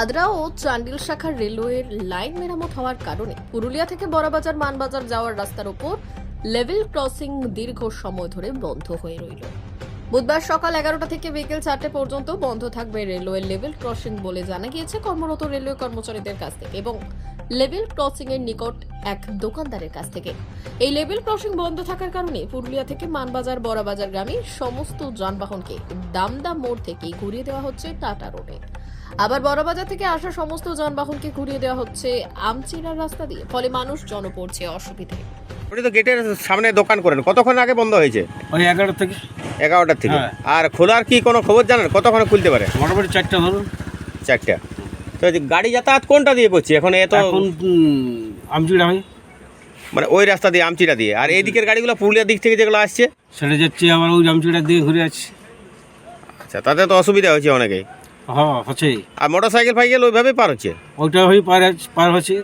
আদ্রা ও চান্ডিল শাখার রেলওয়ের লাইন মেরামত হওয়ার কারণে পুরুলিয়া থেকে বড়বাজার, মানবাজার যাওয়ার রাস্তার উপর লেভেল ক্রসিং দীর্ঘ সময় ধরে বন্ধ হয়ে রইল। বুধবার সকাল এগারোটা থেকে বিকেল চারটে পর্যন্ত বন্ধ থাকবে রেলওয়ের লেভেল ক্রসিং বলে জানা গিয়েছে কর্মরত রেলওয়ে কর্মচারীদের কাছ থেকে এবং লেভেল ক্রসিং এর নিকট এক দোকানদারের কাছ থেকে। এই লেভেল ক্রসিং বন্ধ থাকার কারণে পুরুলিয়া থেকে মানবাজার, বড়বাজার গ্রামে সমস্ত যানবাহনকে দামদা মোড় থেকে ঘুরিয়ে দেওয়া হচ্ছে টাটা রোডে। আবার বড়বাজার থেকে আসা সমস্ত যানবাহনকে ঘুরিয়ে দেওয়া হচ্ছে আমচিরার রাস্তা দিয়ে। ফলে মানুষ জন পড়ছে অসুবিধায় আপনি তো গেটের সামনে দোকান করেন। কতক্ষণ আগে বন্ধ হয়েছে? ওই এগারো থেকে। এগারোটার থেকে? হ্যাঁ। আর খোলার কি কোনো খবর জানেন? কতক্ষণে খুলতে পারে? মোটামুটি চারটা ধরুন। চারটা। তো এই যে গাড়ি যাতায়াত কোনটা দিয়ে করছে? এখন এত এখন আমজুড়া হয় মানে ওই রাস্তা দিয়ে আমচিরা দিয়ে। আর এই দিকের গাড়িগুলো পুরুলিয়ার দিক থেকে যেগুলো আসছে? সেটা যাচ্ছে আবার ওই আমজুড়ার দিকে ঘুরে যাচ্ছে আচ্ছা তাতে তো অসুবিধা হয়েছে অনেকেই। হ্যাঁ হচ্ছে। আর মোটর সাইকেল ফাইকেল ওইভাবে পার হচ্ছে? ওইটা হয়ে পার পার হচ্ছে।